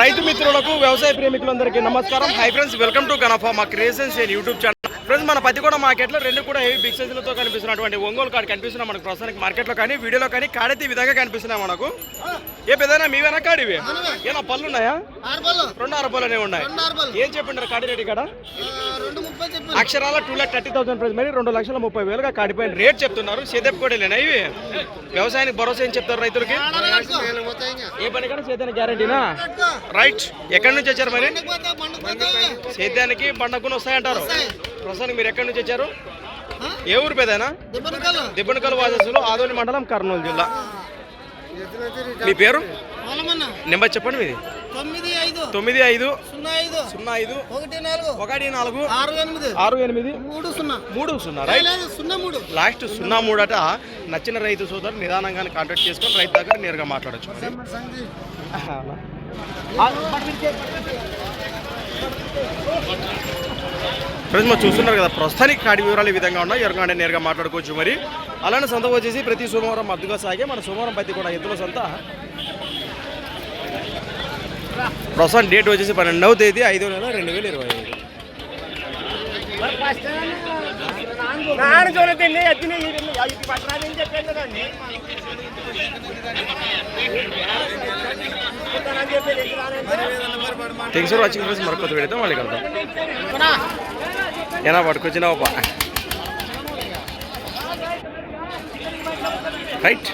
రైతు మిత్రులకు వ్యవసాయ ప్రేమికులందరికీ నమస్కారం. హై ఫ్రెండ్స్ వెల్కమ్ టు కనఫా మా creations and YouTube channel friends మన పత్తికోట మార్కెట్లో రెండు కూడా హెవీ బిగ్ సైజులతో కనిపిస్తున్నటువంటి ఒంగోలు కార్డు కనిపిస్తున్నాం మనకు ప్రస్తుతానికి మార్కెట్లో కానీ వీడియోలో కానీ కాడైతే విధంగా కనిపిస్తున్నాయి మనకు. ఏ పెద్దనా మీవేనా కాడివి ఏమన్నా పళ్ళు. ఉన్నాయా రెండు ఆరు పళ్ళనే ఉన్నాయి. ఏం చెప్పిండ్రు కాడి రెడ్డి ఇక్కడ? అక్షరాల two lakh thirty thousand price మరి రెండు లక్షల ముప్పై వేలుగా కాడిపోయిన రేట్ చెప్తున్నారు. సేదెప్ కూడా ఇవి వ్యవసాయానికి భరోసా ఏం చెప్తారు రైతులకి? ఏ పని కూడా సేద్యానికి గ్యారంటీనా? రైట్. ఎక్కడి నుంచి వచ్చారు మరి? సేద్యానికి పండగకు వస్తాయంటారు. ప్రస్తుతానికి మీరు ఎక్కడి నుంచి వచ్చారు? ఏ ఊరు పేదైనా? దిబ్బనకల్ వాసస్సులు ఆదోని మండలం కర్నూలు జిల్లా. మీ పేరు? నెంబర్ చెప్పండి మీది. తొమ్మిది ఐదు. సున్నా ఐదు. సున్నా ఐదు. ఒకటి నాలుగు. ఒకటి నాలుగు. ఆరు ఎనిమిది. ఆరు ఎనిమిది. మూడు సున్నా. మూడు సున్నా సున్నా మూడు. లాస్ట్ సున్నా మూడట. నచ్చిన రైతు సోదరు నిదానంగా కాంటాక్ట్ చేసుకొని రైతు దగ్గర నేరుగా మాట్లాడచ్చు ఫ్రెండ్స్ మరి చూస్తున్నారు కదా ప్రస్తుతానికి కాడి వివరాలు ఈ విధంగా ఉన్నాయి. ఎవరికంటే నేరుగా మాట్లాడుకోవచ్చు మరి. అలానే సంత వచ్చేసి ప్రతి సోమవారం మద్దుగా సాగే. మన సోమవారం పత్తి కూడా ఎద్దుల సంత. ప్రస్తుతం డేట్ వచ్చేసి పన్నెండవ తేదీ ఐదో నెల రెండు వేల ఇరవై ఐదు ఫర్ వాచింగ్ ఫ్రెండ్స్ మరొక పెడితే మళ్ళీ కలుద్దాం. ఏనా పట్టుకొచ్చినావా రైట్